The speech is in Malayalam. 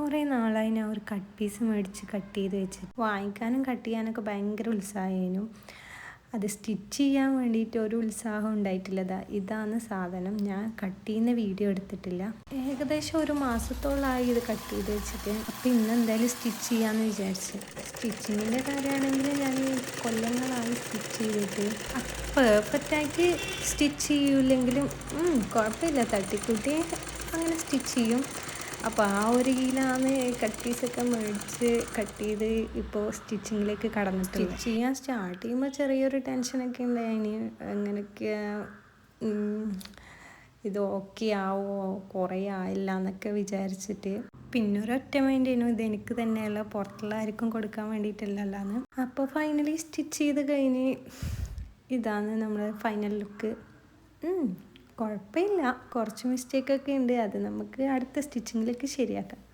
കുറേ നാളായി ഞാൻ ഒരു കട്ട് പീസ് മേടിച്ച് കട്ട് ചെയ്ത് വെച്ച്. വാങ്ങിക്കാനും കട്ട് ചെയ്യാനൊക്കെ ഭയങ്കര ഉത്സാഹമായിരുന്നു. അത് സ്റ്റിച്ച് ചെയ്യാൻ വേണ്ടിയിട്ട് ഒരു ഉത്സാഹം ഉണ്ടായിട്ടില്ലതാ ഇതാണ് സാധനം. ഞാൻ കട്ട് ചെയ്യുന്ന വീഡിയോ എടുത്തിട്ടില്ല. ഏകദേശം ഒരു മാസത്തോളമായി ഇത് കട്ട് ചെയ്ത് വെച്ചിട്ട്. അപ്പം ഇന്ന് എന്തായാലും സ്റ്റിച്ച് ചെയ്യാമെന്ന് വിചാരിച്ചു. സ്റ്റിച്ചിങ്ങിന്റെ കാര്യമാണെങ്കിൽ ഞാൻ കൊല്ലങ്ങളായി സ്റ്റിച്ച് ചെയ്തിട്ട്. പെർഫെക്റ്റ് ആയിട്ട് സ്റ്റിച്ച് ചെയ്യൂലെങ്കിലും കുഴപ്പമില്ല. തട്ടിക്കൂട്ടി അങ്ങനെ സ്റ്റിച്ച് ചെയ്യും. അപ്പോൾ ആ ഒരു കീലാണ് കട്ട് പീസൊക്കെ മേടിച്ച് കട്ട് ചെയ്ത് ഇപ്പോൾ സ്റ്റിച്ചിങ്ങിലേക്ക് കടന്നിട്ട് സ്റ്റിച്ച് ചെയ്യാൻ സ്റ്റാർട്ട് ചെയ്യുമ്പോൾ ചെറിയൊരു ടെൻഷനൊക്കെ ഉണ്ടായിന് എങ്ങനെയൊക്കെ ഇത് ഓക്കെ ആവോ കുറേ ആയില്ല എന്നൊക്കെ വിചാരിച്ചിട്ട്. പിന്നെ ഒരൊറ്റ മൈൻഡേനു ഇത് എനിക്ക് തന്നെയല്ല പുറത്തുള്ള ആർക്കും കൊടുക്കാൻ വേണ്ടിയിട്ടല്ലല്ലാന്ന് അപ്പോൾ ഫൈനലി സ്റ്റിച്ച് ചെയ്ത് കഴിഞ്ഞ് ഇതാണ് നമ്മുടെ ഫൈനൽ ലുക്ക് കുഴപ്പമില്ല. കുറച്ച് മിസ്റ്റേക്കൊക്കെ ഉണ്ട്. അത് നമുക്ക് അടുത്ത സ്റ്റിച്ചിങ്ങിലേക്ക് ശരിയാക്കാം.